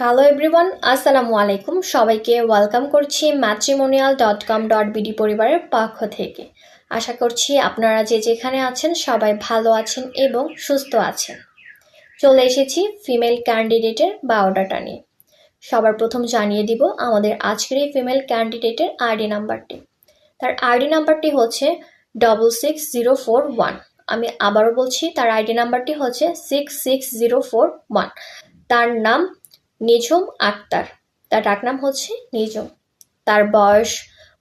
Hello everyone আসসালামু আলাইকুম। সবাইকে ওয়েলকাম করছি matrimonial dot com dot B পরিবারের পক্ষ থেকে। আশা করছি আপনারা যে যেখানে আছেন সবাই ভালো আছেন এবং সুস্থ আছেন। চলে এসেছি ফিমেল ক্যান্ডিডেটের বায়োডাটা নিয়ে। সবার প্রথম জানিয়ে দিব আমাদের আজকের এই ফিমেল ক্যান্ডিডেটের আইডি নাম্বারটি তার আইডি নাম্বারটি হচ্ছে double six zero four one আমি আবারও বলছি, তার আইডি নাম্বারটি হচ্ছে six six zero four one তার নাম নিঝুম আক্তার। তার ডাকনাম হচ্ছে নিঝুম। তার বয়স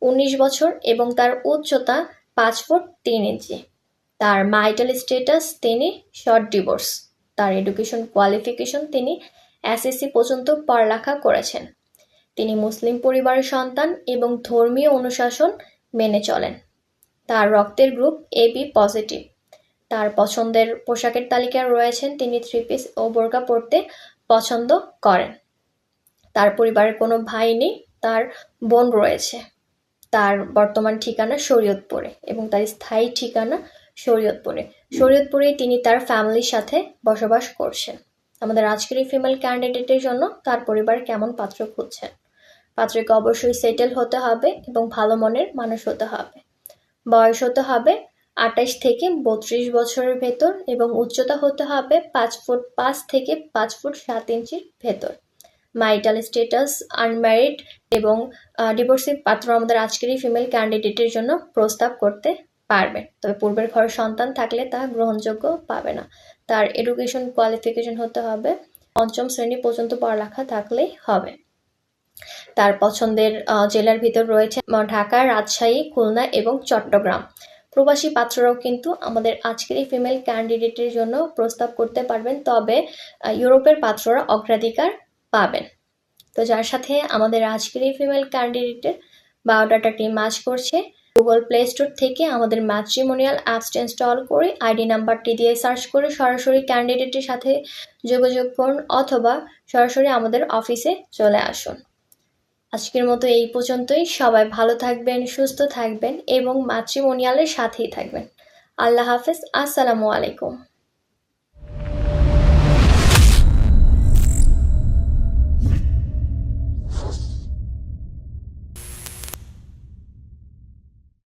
উনিশ বছর এবং তার উচ্চতা পাঁচ ফুট তিন ইঞ্চি। তার মাইটাল স্ট্যাটাস তিনি শর্ট ডিভোর্স তার এডুকেশন কোয়ালিফিকেশন তিনি এসএসসি পর্যন্ত পড়ালেখা করেছেন। তিনি মুসলিম পরিবারের সন্তান এবং ধর্মীয় অনুশাসন মেনে চলেন। তার রক্তের গ্রুপ এ বি পজিটিভ তার পছন্দের পোশাকের তালিকায় রয়েছেন তিনি থ্রি পিস ও বোরকা পরতে পছন্দ করেন। তার পরিবারের কোনো ভাই নেই, তার বোন রয়েছে। তার বর্তমান ঠিকানা শরীয়তপুরে এবং তার স্থায়ী ঠিকানা শরীয়তপুরে। শরীয়তপুরেই তিনি তার ফ্যামিলির সাথে বসবাস করছেন। আমাদের আজকের এই ফিমেল ক্যান্ডিডেটের জন্য তার পরিবার কেমন পাত্র খুঁজছেন? পাত্রকে অবশ্যই সেটেল হতে হবে এবং ভালো মনের মানুষ হতে হবে। বয়স হতে হবে আঠাশ থেকে বত্রিশ বছরের ভেতর এবং উচ্চতা হতে হবে পাঁচ ফুট পাঁচ থেকে পাঁচ ফুট সাত ইঞ্চির ভেতর। মাইটাল স্টেটাস আনম্যারিড এবং ডিভোর্সিভ পাত্র আমাদের আজকের এই ফিমেল ক্যান্ডিডেটের জন্য প্রস্তাব করতে পারবে। তবে পূর্বের ঘরের সন্তান থাকলে তা গ্রহণযোগ্য পাবে না। তার এডুকেশন কোয়ালিফিকেশন হতে হবে। পঞ্চম শ্রেণি পর্যন্ত পড়ালেখা থাকলেই হবে। তার পছন্দের জেলার ভিতর রয়েছে ঢাকা, রাজশাহী, খুলনা এবং চট্টগ্রাম। প্রবাসী পাত্ররাও কিন্তু আমাদের আজকের এই ফিমেল ক্যান্ডিডেটের জন্য প্রস্তাব করতে পারবেন। তবে ইউরোপের পাত্ররা অগ্রাধিকার পাবেন। তো যার সাথে আমাদের আজকের এই ফিমেল ক্যান্ডিডেটের বায়োডাটাটি ম্যাচ করছে গুগল প্লে স্টোর থেকে আমাদের ম্যাট্রিমোনিয়াল অ্যাপসটা ইনস্টল করে আইডি নাম্বারটি দিয়ে সার্চ করে সরাসরি ক্যান্ডিডেটের সাথে যোগাযোগ করুন অথবা সরাসরি আমাদের অফিসে চলে আসুন। আজকের মতো এই পর্যন্তই। সবাই ভালো থাকবেন, সুস্থ থাকবেন এবং ম্যাট্রিমোনিয়ালের সাথেই থাকবেন। আল্লাহ হাফেজ। আসসালামু আলাইকুম।